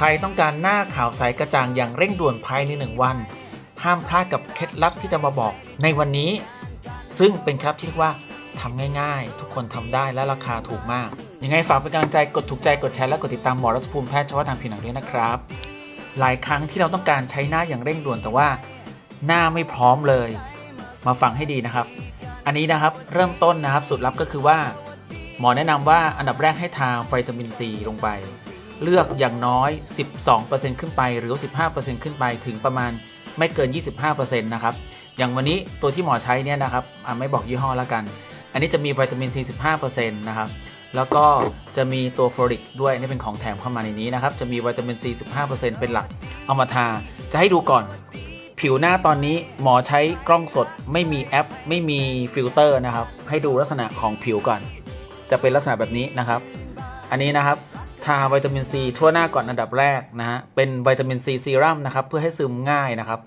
ใครต้องการหน้าขาวใสกระจ่างอย่างเร่งด่วนภายในหนึ่งวัน ห้ามพลาดกับเคล็ดลับที่จะมาบอกในวันนี้ ซึ่งเป็นเคล็ดลับที่เรียกว่าทำง่ายๆ ทุกคนทำได้และราคาถูกมาก ยังไงฝากเป็นกำลังใจกดถูกใจกดแชร์และกดติดตามหมอรัศภูมิแพทย์เฉพาะทางผิวหนังด้วยนะครับ หลายครั้งที่เราต้องการใช้หน้าอย่างเร่งด่วนแต่ว่า หน้าไม่พร้อมเลย มาฟังให้ดีนะครับ อันนี้นะครับเริ่มต้นนะครับสูตรลับก็คือว่า หมอแนะนำว่าอันดับแรกให้ทาวิตามินซีลงไป เลือกอย่างน้อย 12%ขึ้นไปหรือ 15%ขึ้นไปถึงประมาณไม่เกิน 25%นะครับ อย่างวันนี้ตัวที่หมอใช้เนี่ยนะครับอะไม่บอกยี่ห้อแล้วกัน อันนี้จะมีวิตามินซี15%นะครับ แล้วก็จะมีตัวฟลอริกด้วยนี่เป็นของแถมเข้ามาในนี้นะครับ จะมีวิตามินซี15%เป็นหลัก เอามาทา จะให้ดูก่อน ผิวหน้าตอนนี้หมอใช้กล้องสด ไม่มีแอป ไม่มีฟิลเตอร์นะครับ ให้ดูลักษณะของผิวก่อน จะเป็นลักษณะแบบนี้นะครับ อันนี้นะครับ ทาวิตามินซีทั่วหน้าก่อนอันดับแรกนะฮะเป็นวิตามินซีซีรัมนะครับเพื่อให้ซึมง่ายนะครับ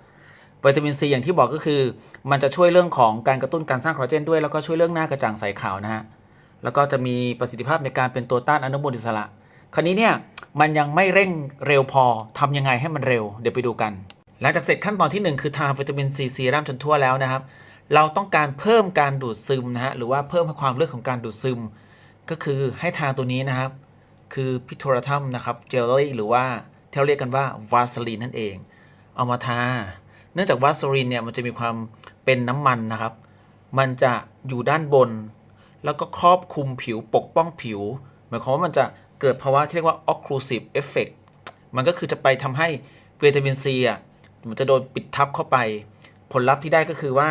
วิตามินซีอย่างที่บอกก็คือ มันจะช่วยเรื่องของการกระตุ้นการสร้างคอลลาเจนด้วยแล้วก็ช่วยเรื่องหน้ากระจ่างใสขาวนะฮะแล้วก็จะมีประสิทธิภาพในการเป็นตัวต้านอนุมูลอิสระ คราวนี้เนี่ยมันยังไม่เร่งเร็วพอทำยังไงให้มันเร็วเดี๋ยวไปดูกัน หลังจากเสร็จขั้นตอนที่ 1 คือทาวิตามินซีซีรัมจนทั่วแล้วนะครับ เราต้องการเพิ่มการดูดซึมนะฮะหรือว่าเพิ่มความลึกของการดูดซึม ก็คือให้ทาตัวนี้นะครับ คือพิโทรทัมนะครับเจลลี่หรือว่าที่เราเรียกกันว่าวาสลีนนั่นเอง เอามาทา เนื่องจากวาสลีนเนี่ยมันจะมีความเป็นน้ำมันนะครับ มันจะอยู่ด้านบน แล้วก็ครอบคลุมผิวปกป้องผิว หมายความว่ามันจะเกิดภาวะที่เรียกว่า occlusive effect มันก็คือจะไปทำให้วิตามินซีอะมันจะโดนปิดทับเข้าไป ผลลัพธ์ที่ได้ก็คือว่า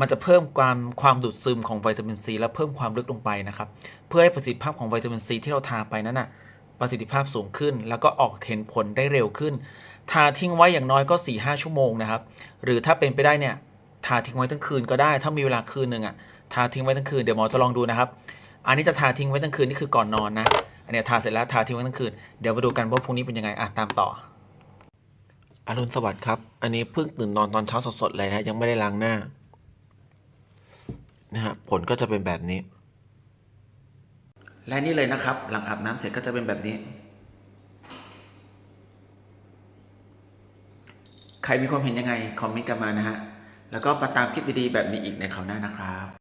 มันจะเพิ่มความความดูดซึมของวิตามินซีและเพิ่มความลึกลงไปนะครับ เพื่อให้ประสิทธิภาพของวิตามินซีที่เราทาไปนั้นน่ะประสิทธิภาพสูงขึ้น แล้วก็ออกเห็นผลได้เร็วขึ้น ทาทิ้งไว้อย่างน้อยก็4ี่ห้าชั่วโมงนะครับ หรือถ้าเป็นไปได้เนี่ยทาทิ้งไว้ทั้งคืนก็ได้ ถ้ามีเวลาคืนหนึ่งอะทาทิ้งไว้ทั้งคืนเดี๋ยวหมอจะลองดูนะครับ อันนี้จะทาทิ้งไว้ทั้งคืนนี่คือก่อนนอนนะอันนี้ทาเสร็จแล้วทาทิ้งไว้ทั้งคืนเดี๋ยวมาดูกันว่าพรุ่งนี้เป็นยังไงอะตามต่ออรุณสวัสดิ์ครับ อันนี้เพิ่งตื่นนอนตอนเช้าสดๆเลยนะยังไม่ได้ล้างหน้า นะฮะผลก็จะเป็นแบบนี้ และนี่เลยนะครับ หลังอาบน้ำเสร็จก็จะเป็นแบบนี้ ใครมีความเห็นยังไง คอมเมนต์กันมานะฮะ แล้วก็มาตามคลิปดีๆแบบนี้อีกในคราวหน้านะครับ